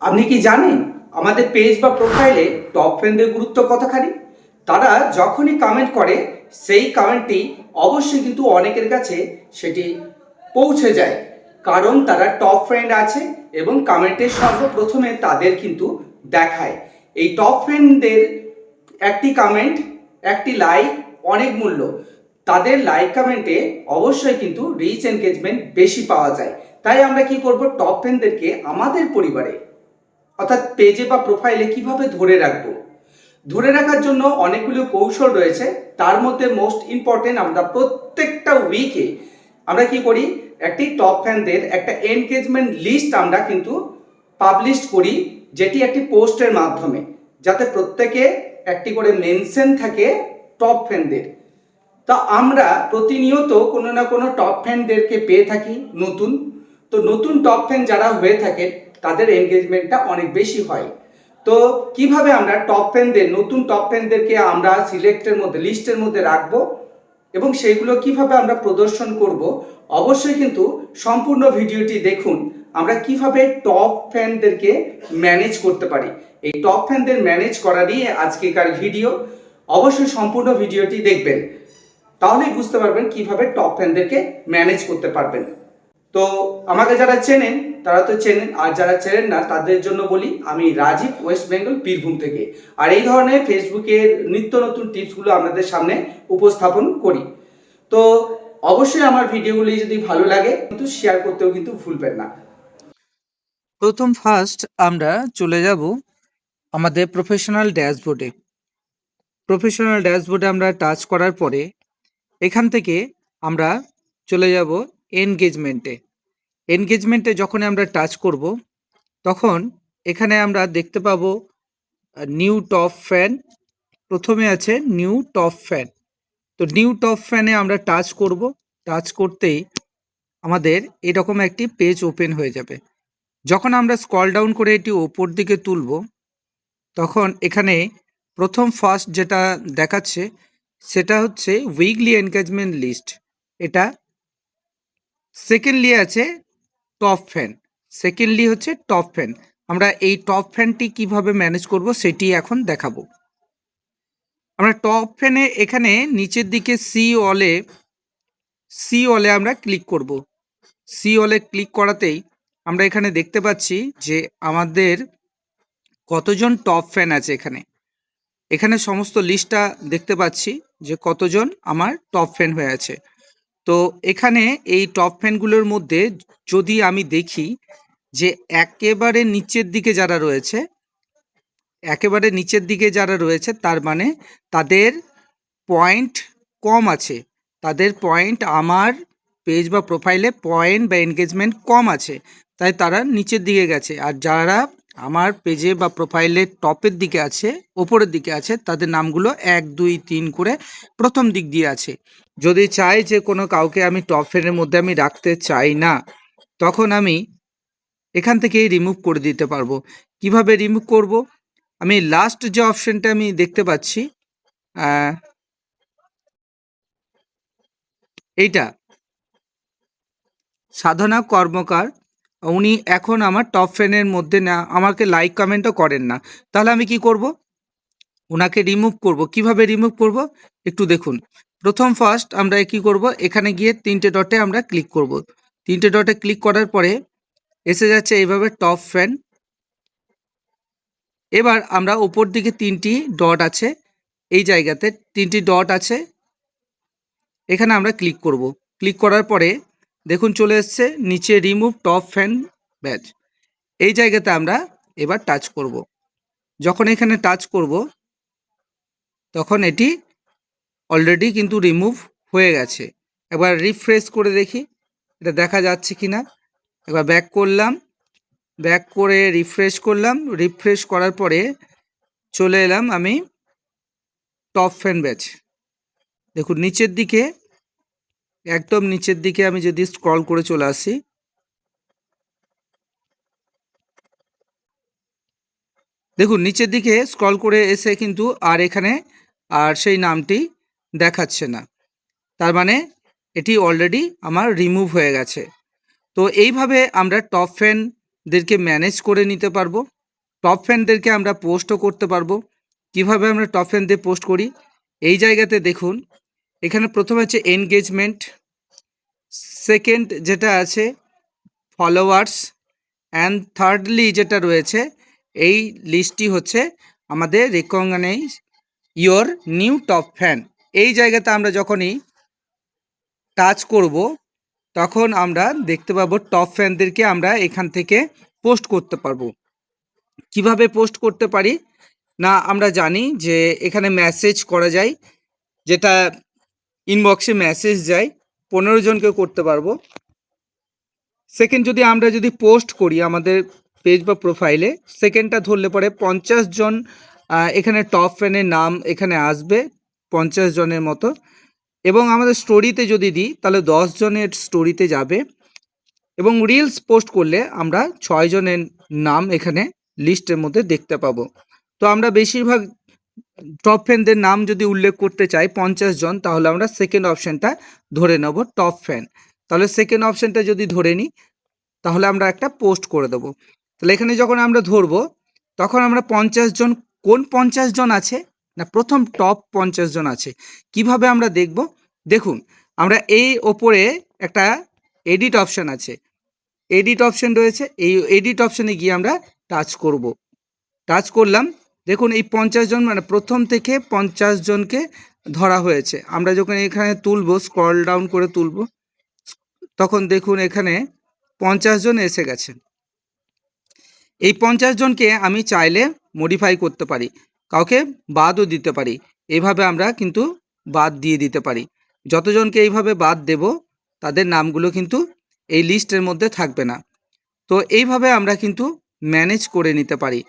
আপনি কি জানেন আমাদের পেজ বা প্রোফাইলে টপ ফ্রেন্ডদের গুরুত্ব কতখানি? তারা যখনই কমেন্ট করে, সেই কমেন্টটি অবশ্যই কিন্তু অনেকের কাছে সেটি পৌঁছে যায়। কারণ তারা টপ ফ্রেন্ড আছে এবং কমেন্টের সর্বপ্রথমে তাদের কিন্তু দেখায়। এই টপ ফ্রেন্ডদের একটি কমেন্ট একটি লাইক অনেক মূল্য। তাদের লাইক কমেন্টে অবশ্যই কিন্তু রিচ এনগেজমেন্ট বেশি পাওয়া যায়। তাই আমরা কি করব? টপ ফ্রেন্ডদেরকে আমাদের পরিবারে অর্থাৎ পেজে বা প্রোফাইলে কীভাবে ধরে রাখব? ধরে রাখার জন্য অনেকগুলো কৌশল রয়েছে। তার মধ্যে মোস্ট ইম্পর্টেন্ট আমরা প্রত্যেকটা উইকে আমরা কি করি? একটি টপ ফ্যানদের একটা এনগেজমেন্ট লিস্ট আমরা কিন্তু পাবলিশ করি, যেটি একটি পোস্টের মাধ্যমে, যাতে প্রত্যেকে একটি করে মেনশন থাকে টপ ফ্যানদের তা আমরা প্রতিনিয়ত কোনো না কোনো টপ ফ্যানদেরকে পেয়ে থাকি নতুন। তো নতুন টপ ফ্যান যারা হয়ে থাকে তাদের এনগেজমেন্টটা অনেক বেশি হয়। তো কীভাবে আমরা টপ ফ্যানদের নতুন টপ ফ্যানদেরকে আমরা সিলেক্টের মধ্যে লিস্টের মধ্যে রাখব এবং সেইগুলো কীভাবে আমরা প্রদর্শন করব? অবশ্যই কিন্তু সম্পূর্ণ ভিডিওটি দেখুন, আমরা কীভাবে টপ ফ্যানদেরকে ম্যানেজ করতে পারি। এই টপ ফ্যানদের ম্যানেজ করা নিয়ে আজকেকার ভিডিও, অবশ্যই সম্পূর্ণ ভিডিওটি দেখবেন। তাহলেই বুঝতে পারবেন কীভাবে টপ ফ্যানদেরকে ম্যানেজ করতে পারবেন। তো আমাকে যারা চেনেন তারা তো চেনেন, আর যারা চেনেন না, তাদের জন্য বলি, আমি রাজীব ওয়েস্ট বেঙ্গল বীরভূম থেকে। আর এই ধরনের ফেসবুকের নিত্য নতুন টিপসগুলো আপনাদের সামনে উপস্থাপন করি। তো অবশ্যই আমার ভিডিওগুলি যদি ভালো লাগে, কিন্তু শেয়ার করতেও কিন্তু ভুলবেন না। প্রথম ফার্স্ট আমরা চলে যাব আমাদের প্রফেশনাল ড্যাশবোর্ডে প্রফেশনাল ড্যাশবোর্ডে আমরা টাচ করার পরে, এখান থেকে আমরা চলে যাব এনগেজমেন্টে এনগেজমেন্টে যখন আমরা টাচ করব, তখন এখানে আমরা দেখতে পাবো নিউ টপ ফ্যান প্রথমে আছে নিউ টপ ফ্যান তো নিউ টপ ফ্যানে আমরা টাচ করব টাচ করতেই আমাদের এরকম একটি পেজ ওপেন হয়ে যাবে। যখন আমরা স্কল ডাউন করে এটি ওপর দিকে তুলব, তখন এখানে প্রথম ফার্স্ট যেটা দেখাচ্ছে, সেটা হচ্ছে উইকলি এনগেজমেন্ট লিস্ট এটা সেকেন্ডলি আছে টপ ফ্যান সেকেন্ডলি হচ্ছে টপ ফ্যান আমরা এই টপ ফ্যানটি কীভাবে ম্যানেজ করব সেটি এখন দেখাবো। আমরা টপ ফ্যানে এখানে নিচের দিকে সি অলে সি অলে আমরা ক্লিক করব। সি অলে ক্লিক করাতেই আমরা এখানে দেখতে পাচ্ছি যে আমাদের কতজন টপ ফ্যান আছে এখানে। এখানে সমস্ত লিস্টটা দেখতে পাচ্ছি যে কতজন আমার টপ ফ্যান হয়ে আছে। তো এখানে এই টপ ফ্যানগুলোর মধ্যে যদি আমি দেখি যে একেবারে নিচের দিকে যারা রয়েছে, একেবারে নিচের দিকে যারা রয়েছে তার মানে তাদের পয়েন্ট কম আছে। তাদের পয়েন্ট আমার পেজ বা প্রোফাইলে পয়েন্ট বা এনগেজমেন্ট কম আছে। তাই তারা নিচের দিকে গেছে। আর যারা আমার পেজে বা প্রোফাইলে টপের দিকে আছে, ওপরের দিকে আছে, তাদের নামগুলো এক, দুই, তিন করে প্রথম দিক দিয়ে আছে। যদি চাই যে কোনো কাউকে আমি টপ ফ্রেন্ডের মধ্যে আমি রাখতে চাই না, তখন আমি এখান থেকেই রিমুভ করে দিতে পারব। কীভাবে রিমুভ করব? আমি লাস্ট যে অপশনটা আমি দেখতে পাচ্ছি এইটা। সাধনা কর্মকার উনি এখন আমার টপ ফ্রেন্ডের মধ্যে না, আমাকে লাইক কমেন্টও করেন না। তাহলে আমি কি করব? ওনাকে রিমুভ করব। কীভাবে রিমুভ করব? একটু দেখুন। প্রথম ফার্স্ট আমরা কি করব? এখানে গিয়ে তিনটে ডটে আমরা ক্লিক করব। তিনটে ডটে ক্লিক করার পরে এসে যাচ্ছে এইভাবে টপ ফ্যান এবার আমরা উপর দিকে তিনটি ডট আছে। এই জায়গাতে তিনটি ডট আছে। এখানে আমরা ক্লিক করব। ক্লিক করার পরে দেখুন, চলে এসছে নিচে রিমুভ টপ ফ্যান ব্যাচ এই জায়গাতে আমরা এবার টাচ করব। যখন এখানে টাচ করব, তখন এটি অলরেডি কিন্তু রিমুভ হয়ে গেছে। একবার রিফ্রেশ করে দেখি, এটা দেখা যাচ্ছে কি না একবার ব্যাক করলাম ব্যাক করে রিফ্রেশ করলাম। রিফ্রেশ করার পরে চলে এলাম আমি টপ ফ্যান ব্যাচ দেখুন, নিচের দিকে একদম নিচের দিকে আমি যদি স্ক্রল করে চলে আসি। দেখুন, নিচের দিকে স্ক্রল করে এসে কিন্তু আর এখানে আর সেই নামটি দেখাচ্ছে না। তার মানে এটি অলরেডি আমার রিমুভ হয়ে গেছে। তো এইভাবে আমরা টপ ফ্যানদেরকে ম্যানেজ করে নিতে পারব। টপ ফ্যানদেরকে আমরা পোস্টও করতে পারব। কীভাবে আমরা টপ ফ্যানদের পোস্ট করি? এই জায়গাতে দেখুন এখানে প্রথমে হচ্ছে এনগেজমেন্ট সেকেন্ড যেটা আছে ফলোয়ার্স অ্যান্ড থার্ডলি যেটা রয়েছে, এই লিস্টটি হচ্ছে আমাদের recognise your new top fan এই জায়গাতে আমরা যখনই টাচ করব, তখন আমরা দেখতে পাবো টপ ফ্যানদেরকে আমরা এখান থেকে পোস্ট করতে পারব। কীভাবে পোস্ট করতে পারি? না, আমরা জানি যে এখানে মেসেজ করা যায়, যেটা ইনবক্সে মেসেজ যায়, পনেরো জনকে করতে পারব। সেকেন্ড যদি আমরা যদি পোস্ট করি আমাদের পেজ বা প্রোফাইলে সেকেন্ডটা ধরলে পরে পঞ্চাশ জন এখানে টপ ফ্যানের নাম এখানে আসবে, পঞ্চাশ জনের মতো। এবং আমাদের স্টোরিতে যদি দিই, তাহলে দশ জনের স্টোরিতে যাবে। এবং রিলস পোস্ট করলে আমরা ছয় জনের নাম এখানে লিস্টের মধ্যে দেখতে পাবো। তো আমরা বেশিরভাগ টপ ফ্যানদের নাম যদি উল্লেখ করতে চাই পঞ্চাশ জন, তাহলে আমরা সেকেন্ড অপশানটা ধরে নেব টপ ফ্যান তাহলে সেকেন্ড অপশানটা যদি ধরে নিই, তাহলে আমরা একটা পোস্ট করে দেবো। তাহলে এখানে যখন আমরা ধরবো, তখন আমরা পঞ্চাশ জন, কোন পঞ্চাশ জন আছে? না, প্রথম টপ পঞ্চাশ জন আছে। কীভাবে আমরা দেখব? দেখুন, আমরা এই ওপরে একটা এডিট অপশান আছে। এডিট অপশান রয়েছে, এই এডিট অপশানে গিয়ে আমরা টাচ করব। টাচ করলাম দেখুন, এই পঞ্চাশ জন মানে প্রথম থেকে পঞ্চাশ জনকে ধরা হয়েছে। আমরা যখন এখানে তুলবো স্ক্রল ডাউন করে তুলবো, তখন দেখুন এখানে পঞ্চাশ জন এসে গেছে। এই পঞ্চাশ জনকে আমি চাইলে মডিফাই করতে পারি, কাউকে বাদও দিতে পারি। এইভাবে আমরা কিন্তু বাদ দিয়ে দিতে পারি। যতজনকে এইভাবে বাদ দেব, তাদের নামগুলো কিন্তু এই লিস্টের মধ্যে থাকবে না। তো এইভাবে আমরা কিন্তু ম্যানেজ করে নিতে পারি।